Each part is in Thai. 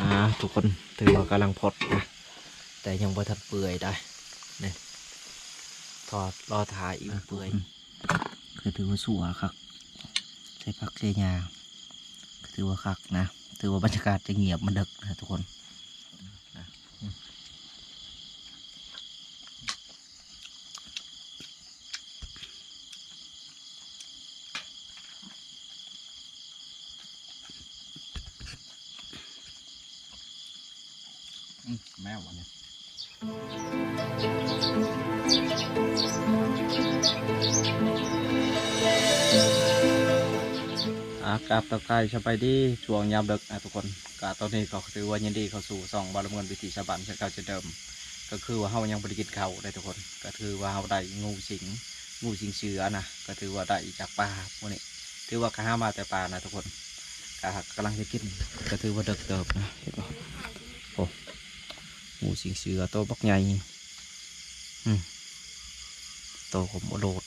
อ่าทุกคนถือว่ากำลังพดนะแต่ยังบ่ทันเปื่อยได้เนี่ยถอดรอถ่ายอีกเปื่อยคือถือว่าสัวครับใช้พักใส่ยาคือถือว่าคักนะถือว่าบรรยากาศจะเงียบมันดึกนะทุกคน อากราบตะไคร้สบายดีช่วงยามดึกนะทุกคนกาตอนนี้ก็ถือว่ายินดีเข้าสู่สองบารมีวิถีชาวบ้านเช่นเก่าเช่นเดิม ก็คือว่าเฮายังบริกินเขาได้ทุกคน ก็ถือว่าเฮาได้งูสิงงูสิงเสือนะก็ถือว่าได้จากป่าพวกนี้ถือว่าข้ามาแต่ป่านะทุกคนก็กำลังจะกินก็ถือว่าเดึกเติบนะเห็นป่โอ้งูสิงเสือโตบักใหญ่อืมโตผมโดด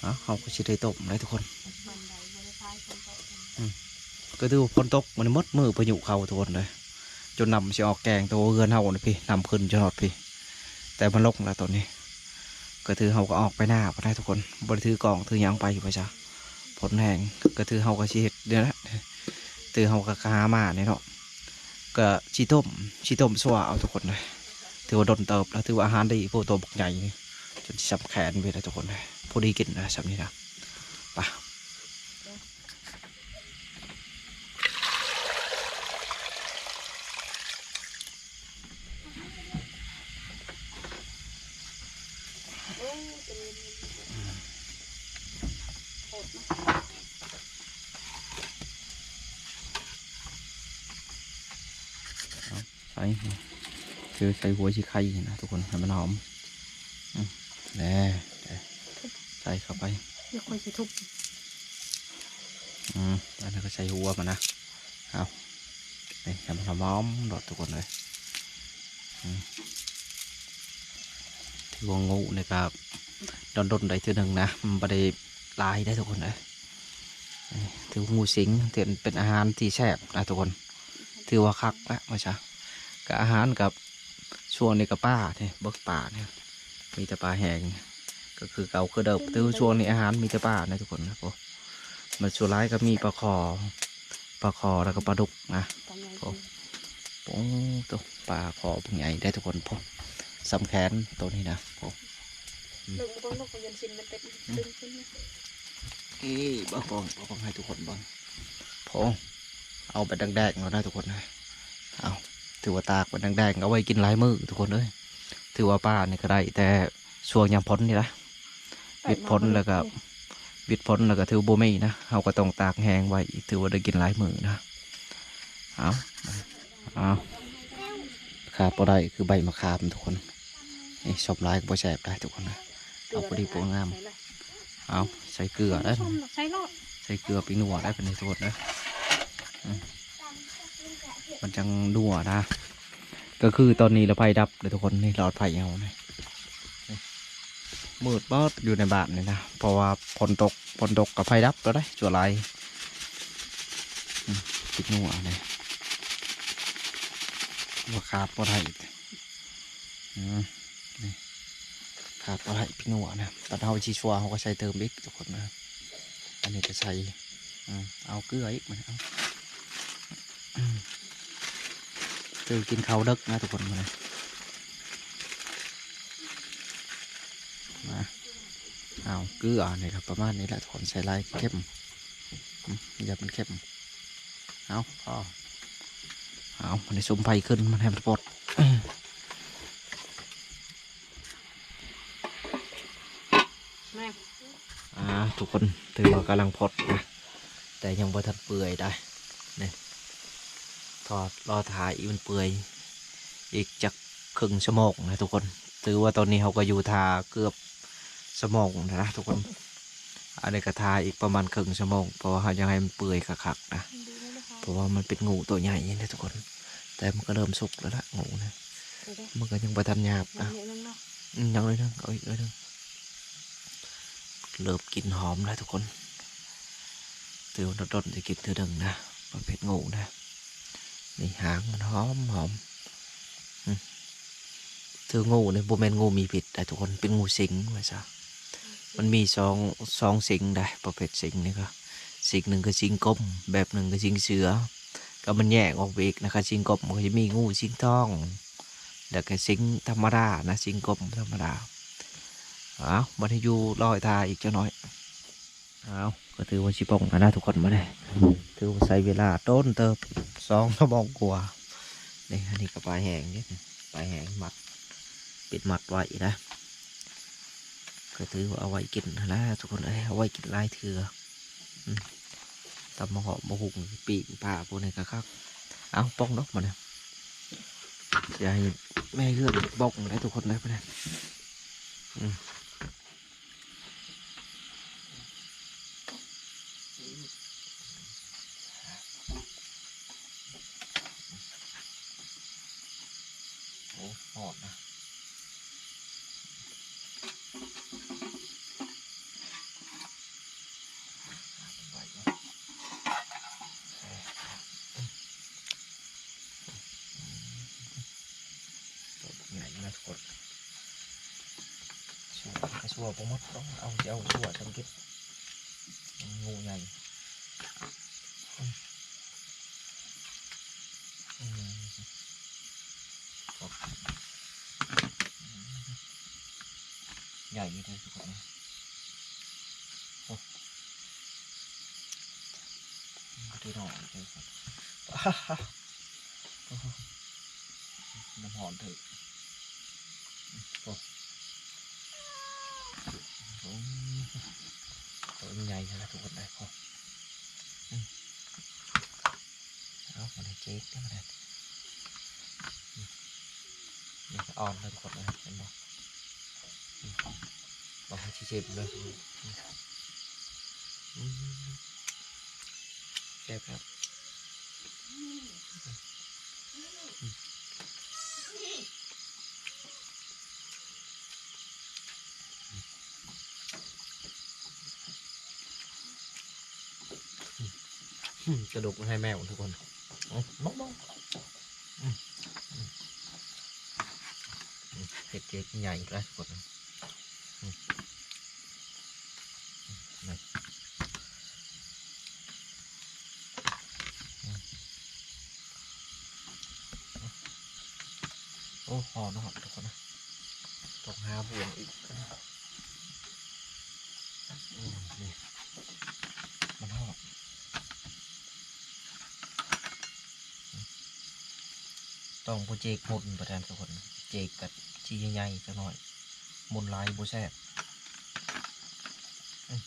เอาเขาก็ชิได้ต้มได้ทุกคนก็ถือฝนตกมันมดมือพายุเขาทุกคนเลยจนนำสิออกแกงตัวเฮือนเฮานี่พี่นำขึ้นจนหอดพี่ แต่มันลกแล้วตอนนี้ ก็ถือเฮาก็ออกไปหน้าไปได้ทุกคนบริถือกล่องถือยังไปอยู่ไปจ้ะผลแห้งก็ถือเฮาก็ชีเฮ็ดเดี๋ยวนะถือเฮาก็หามาเนี่ยเนาะก็ชีต้มชีต้มสวาเอาทุกคนเลยถือว่าดนเติบแล้วถือว่าอาหารดีพวกตัวบกใหญ่นี่จนสับแขนไปเลยทุกคนเลย พอดีกินนะสับนี้นะไปใส่คือใส่หัวชีไข่นะทุกคนให้มันหอมอืมแน่ ใส่เข้าไปเดี๋ยวค่อยสิทุบอืมแล้วเราก็ใส่หัวมันนะเอานี่ให้มันหอมๆดอดทุกคนเลยอืมที่วงงูนี่ครับดนดนๆได้ทีหนึ่งนะมันไม่ได้ลายได้ทุกคนเลยนี่ถือว่างูสิงถือเป็นอาหารที่แซ่บนะทุกคนถือว่าคักนะมาช้ากับอาหารกับช่วงนี้กับป้าเนี่ยเบิกป่าเนี่ยมีแต่ปลาแห้ง ก็คือเก่าคือเดิมถือว่าช่วงนี้อาหารมีแต่ปลานะทุกคนนะพอมันช่วงร้ายก็มีปลาคอปลาคอแล้วก็ปลาดุกนะตอนใหญ่โอ้โอ้ตัวปลาคอพวกใหญ่ได้ทุกคนพอสำแขนตัวนี้นะพอเลิกบ่ต้องลงยันชินมันเป็นดึงขึ้นนะเอ้ยบ้าบองบ้าบองให้ทุกคนบ้างพอเอาไปแดงๆเราได้ทุกคนนะเอาถือว่าตากไปแดงๆเอาไว้กินหลายมือทุกคนเลยถือว่าป้านี่ก็ได้แต่ช่วงยามพ้นนี่นะ วิดพ้นแล้วก็วิดพ้นแล้วก็ถือโบไม่นะเราก็ต้องตากแห้งไว้ถือว่าได้กินหลายมือนะเอาเอาขาดพอได้คือใบมะขามทุกคนนี่ชอบลายก็บ่แสบได้ทุกคนนะเอาพอดีปวงงามเอาใส่เกลือได้ส้มใส่รอดใส่เกลือปีนัวได้เป็นในทุกคนนะอืมมันจังนัวนะ ก็คือตอนนี้เราไฟดับเลยทุกคนนี่หลอดไฟเอาเนี่ยนี่ มืดเบอดอยู่ในบ้านนี่นะเพราะว่าฝนตกฝนตกกับไฟดับแล้วได้จั่วไรผิดนัวเลยว่าขาดพอได้อืมนี่ขาดพอได้พี่นัวนะตอนเอาชีชัวเขาก็ใช้เติมอีกทุกคนนะอันนี้จะใช้เอาเกลืออีกไหมเอาอืมตื่นกินข้าวดึกนะทุกคนมาเลยมาเอาเกลือนี่ครับ ประมาณนี้แหละทุกคนใส่ลายเข้มอย่ามันเข้มเอาพอเอามันได้สมไฟขึ้น มันให้มันปลอืมแม่าทุกคนถือว่ากำลังพดนะ แต่ยังบ่ทันเปื่อยได้เนี่ยถอดรอถ่ายอีกมันเปื่อย อีกจักครึ่งชั่วโมงนะทุกคน ถือว่าตอนนี้เขาก็อยู่ทาเกือบ ชั่วโมงนะทุกคน อันนี้ก็ทาอีกประมาณครึ่งชั่วโมงเพราะว่าเขายังให้มันเปื่อยคักๆนะดูแล้วนะคะเพราะว่ามันเป็นงูตัวใหญ่นะทุกคน แต่มันก็เริ่มสุกแล้วละงูนะเดี๋ยวมันก็ยังบ่ทันหยาบๆนะเดี๋ยวนึงเนาะอืมยังเลยนึงเอาอีกเลยนึงเริ่มกลินหอมแล้วทุกคนตือดนๆจะกินเธอดึงนะประเภทงูนะนี่หางมันหอมหอมอืมถืองูเนี่ยโบแมนงูมีพิษแต่ทุกคนเป็นงูสิงว่าซะ มันมีสองสองสิงได้ประเภทสิงนี่ก็สิงหนึ่งก็สิงกลมแบบหนึ่งก็สิงเสือ ก็มันแยกออกไปอีกนะคะสิงกบมันก็จะมีงูสิงทองแล้วก็สิงธรรมดานะสิงกบธรรมดาเอาบันยูลอยตาอีกเจ้าน้อยเอาวก็ถือว่าชิปงนะนะทุกคนมาเลยถือว่าใช้เวลาต้นเติบสองชั่วโมงกว่านี่อันนี้ก็ปลายแห้งนี่ปลายแห้งมัดปิดมัดไว้นะ ก็ถือว่าเอาไว้กินนะทุกคนเอ้ยเอาไว้กินลายเถื่อตำมะหาะมะหุงปีกป่าพวกนี้ก็ครับเอาป้องนกมาเนี่ยอย่าให้แม่เลือดบ้องได้ทุกคนเลยไปเนี่ยโอ้หอดนะไหวเนอะ ใหญ่นะทุกคนชั วร์ชัวร์ผมดต้องเอาเอาชัวร์ทำกิจงูใหญ่ใหญ่เลยทุกคนนะโอ้ดูหน่อยเลยครับอ้าฮ่าโอ้โหน้ำหอมเถอะ โอ้โหตัว มันใหญ่นะทุกคนได้พออืมเอามาได้เจ๊กได้มาได้มนี่อ่อนเลยทุกคนนะเห็นบอกบอกให้ชี้เจ็บเลยแก้ครับ กระดูกมันให้แมวทุกคนเอามองมองเห็ดเจ๊กใหญ่กแล้วทุกคนนะอืมอืมนี่อืมโอ้หอมนะครับทุกคนนะต้องหาบวงอีกอืมนี่มันหอม ต้องผู้เจกมุนประธานทุกคนเจกกับชีใหญ่ๆจะหน่อยมุนลายบูแซ่บอื้อ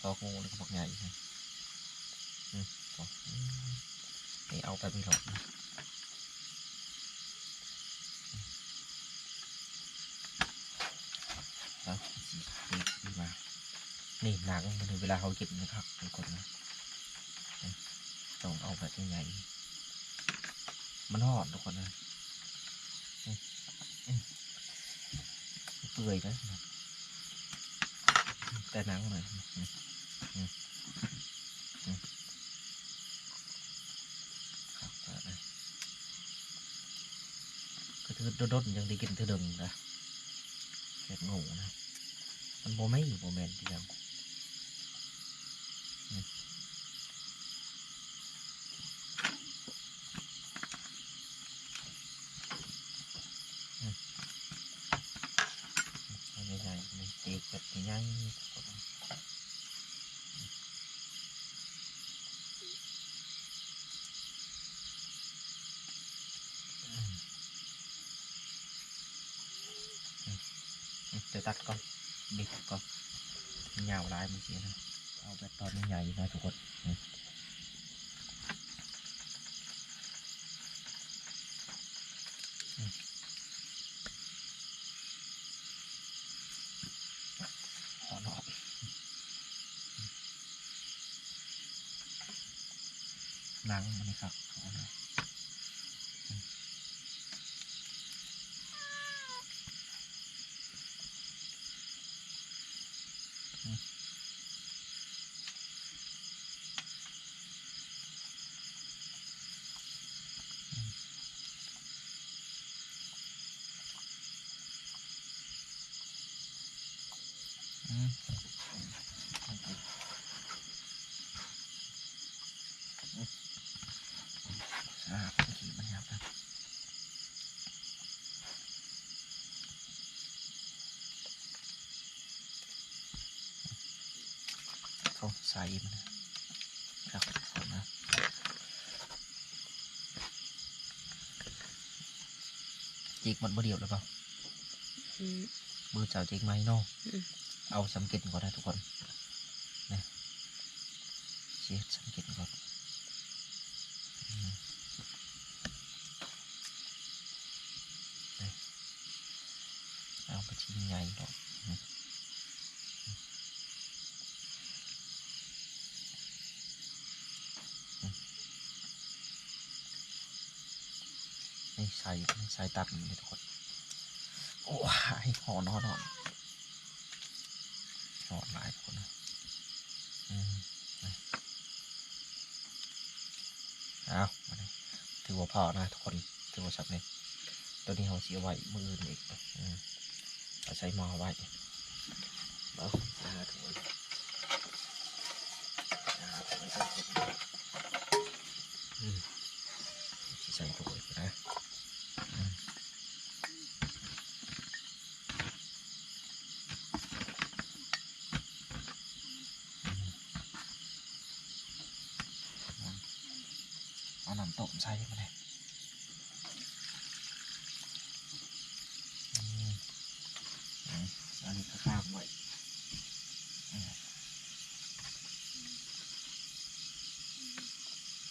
พองูแล้วก็บอกใหญ่ใช่อืมพออืมนี่เอาไปไม่หลอกนะแล้วสีดีมา นี่หนังมันเวลาเขาเก็บนะครับทุกคนนะ ต้องเอาแบบใหญ่ มันหอดทุกคนนะเปื่อยแล้วนะแต่หนังเลยอืมอืมอืมอืมครับก็นะก็เธอดดยังได้กินเธอดึงนะแคบงูนะ มันโมไม่โมเมนต์ที่ยังอืม เอาใหญ่ๆนี่เจกแบบใหญ่ๆ จะตัดก่อนบิดก่อนยาวลายมันเสียนะเอาแบบตอนใหญ่นะทุกคนอืมอืมขอนอกหนังมันนี่ครับเอาเลยอืมอืม อ่าขี่มันยับนะเขา ใส่มันนะครับคนนะจิกหมดบ่เดียวหรือเปล่าอืมมือเจ้าจิกไหมเนาะอืม เอาสำเกตก่อนนะทุกคนนะเช็ดสำเกตก่อนอืมนี่เอาไปชิ้นใหญ่ดอกอืมอืมนี่ใส่ใส่ตัดนเลยทุกคน โอ้ยหอนหอนหอน หอนหลายคนเอาถือว่าพอนะทุกคนถือว่าสับเลยตัวนี้เขาเสียไว้มืออื่นอีกอืมเอาใส่หม้อไว้เอาอ่าทุกคนอ่ทุกคนทุกคนอืมสิใส่ตัวอีกนะอืม เอาน้ำต้ม ใส่มาเลยอืมอืมอันนี้ก็ข้ามไว้อืม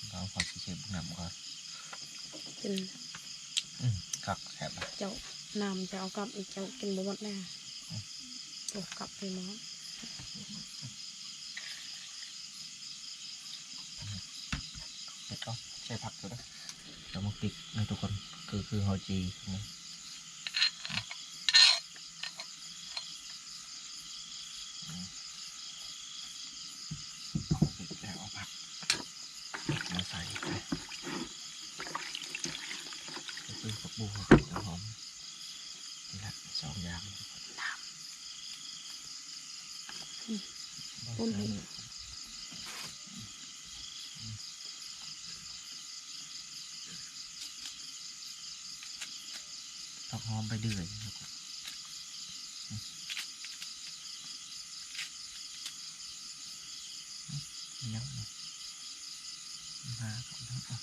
เราขอชิเชฟบุกน้ำก่อนกินอืมคักแซ่บนะเจ้าน้ำจะเอากลับอีกเจ้ากินบ่หมดแน่โอ้กลับไปหมด เผ็ดก็ ใส่ผักตัวนะเดี๋ยวมาปิกนะทุกคนคือคือฮอจีนี่อืมเอาปิกแล้วเอาผักมาใส่ไปก็คือผักบัวกับหอมนี่แหละสองอย่างน้ำบ่ใส่ ต้อง หอมไปเรื่อยนะครับอืมอืมยังนะมาของทั้งอะ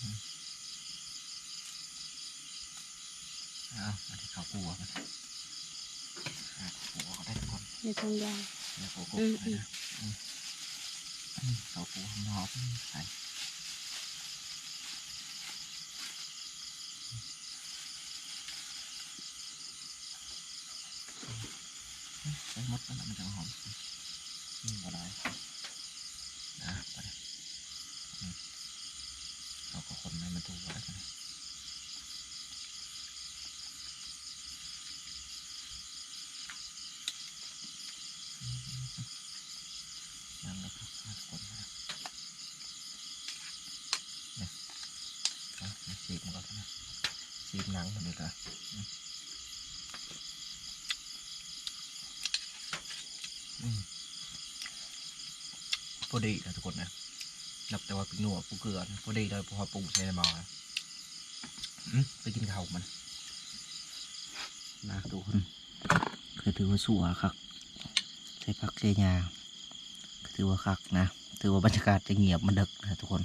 อืมเอาอันนี้ข้าวคั่วมันข้าวคั่วก็ได้ทุกคนในทางยางเดี๋ยวกโก้อืมไปนะ อืมอืมข้าปูหอมหอมใส่ใส่หมดแล้วมันจะหอมอืมบ่ได้นะไปเลยอืมเราก็คนให้มันถูกไว้กันนแหละครับห้าคนนะเนี่ยเอามาสีบมันก่อนนะสีบ หนังมันดีกว่าอืมอืมพอดีนะทุกคนนะนับแต่ว่าป็นหนวดปูเกลือนะพอดีเลยพราะว่าปรุงใช้ในหม้อนะอืมไปกินข้าวมันนะทุกคนคือถือว่าสัวครับใส่ผักใส่ยาถือว่าคักนะ ถือว่าบรรยากาศจะเงียบมันดึกนะทุกคน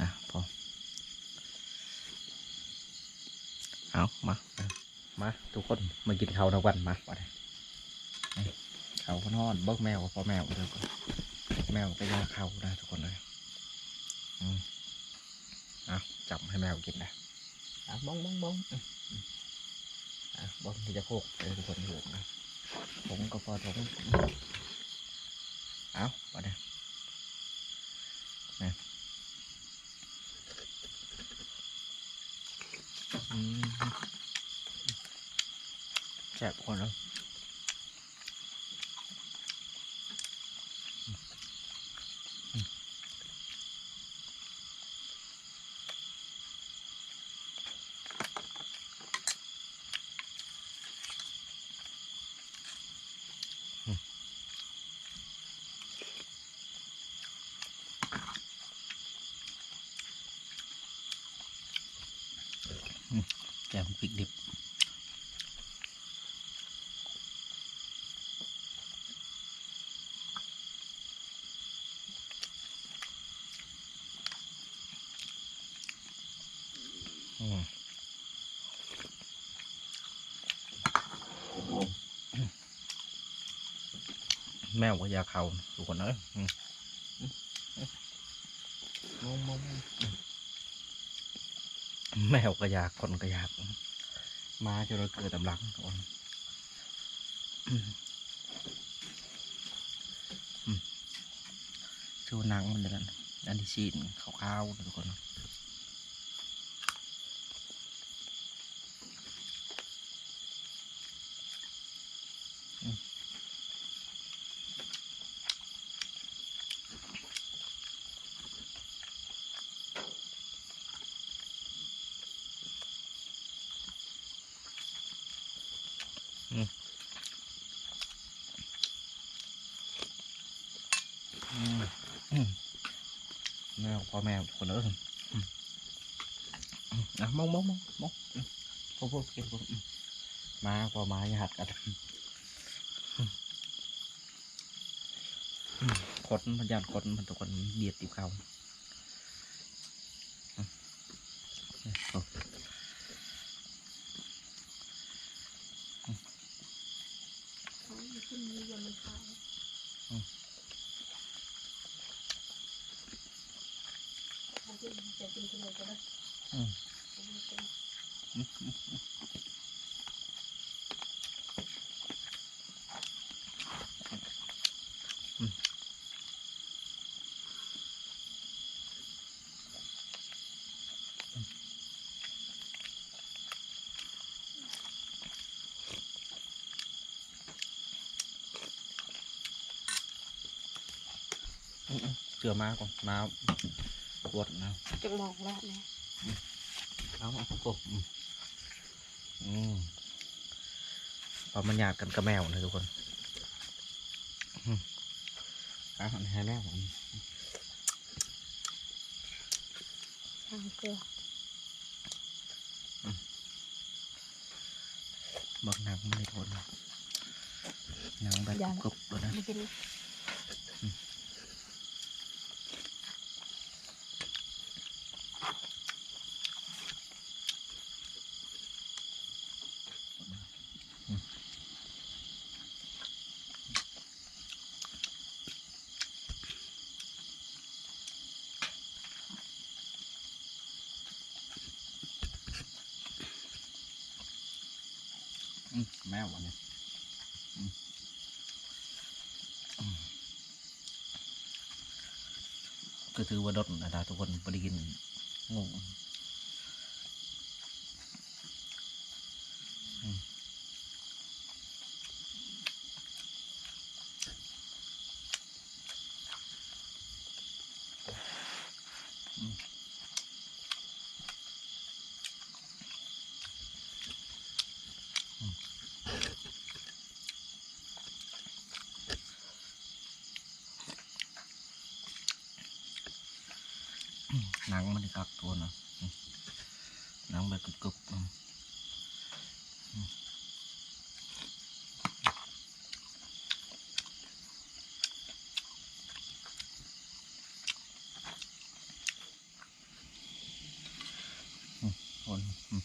นะพอ เอามา มา ทุกคนมากินข้าวทั้งวันมาว่าได้นี่ข้าวพนอนเบิกแมวพ่อแมวเดี๋ยวก่อนแมวก็ยาข้าวนะทุกคนเลยอืมเอาจับให้แมวกินนะอะบ้องบ้องบ้องอืมอืมอะบ้องที่จะโคกเลยทุกคนอยู่นะผงก็พอผงเอาไปเลย บคนเลยแกงปิกดิบ แมวก็อยากเขาทุกคนเอ้ยมอมมองมองแมวก็อยากคนก็อยากมาจนเราเกิดตำลังทุกคนชูนังมันเดือนอันที่ซีนขาวๆทุกคน อืมอืมแมวพ่อแมวคนเอ้ยอืม อะมองมองมองมองพวกพวกเก็บพวกอืมาพอมาหยาดกันขดมันยานขดมันตัวคนเบียดติดเขาอืมเอา ขึ้นมีเยอะมันขาวจะกินขนมก็ได้ อืมอืมอืมอืมอืมอืมเสือมาก่อนมาปวดนะจะมองแล้วเนี่ยเอาเอากบอืมอืมพอมันหยาดกันกับแมวนะทุกคนอืมเอาอันนี้ให้แมวอืมทางเกลือบักหนังไม่ทนหนังแบบกรุบๆเลยนะ ไม่กิน อืมแมวอันนี้อืมอืมก็ ถือว่าดดนะทุกคนไปได้กินงู หนังมันจะกักตัวนะหนังแบบกรุบๆอืมอืมอืมคนอืม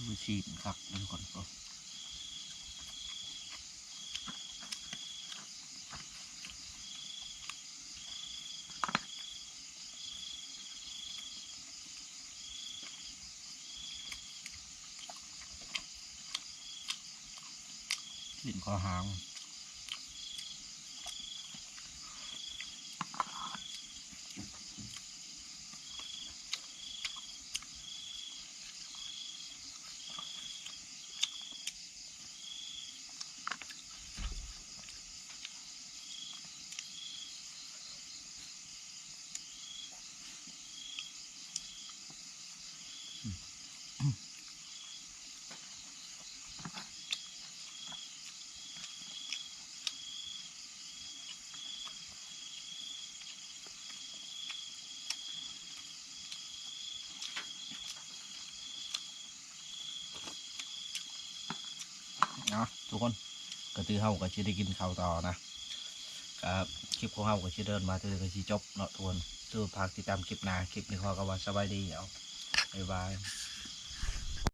ชูชีพครับทุกคนก็ลิ้นคอหาง นาะทุกคนก็ตือเฮาก็สิได้กินข้าวต่อนะก็คลิปของเฮาก็สิเดินมาตือก็สิจบเนาะทุกคนตือพากติดตามคลิปหน้าคลิปนี้ขอก็ว่าสบายดีเอาบ๊ายบาย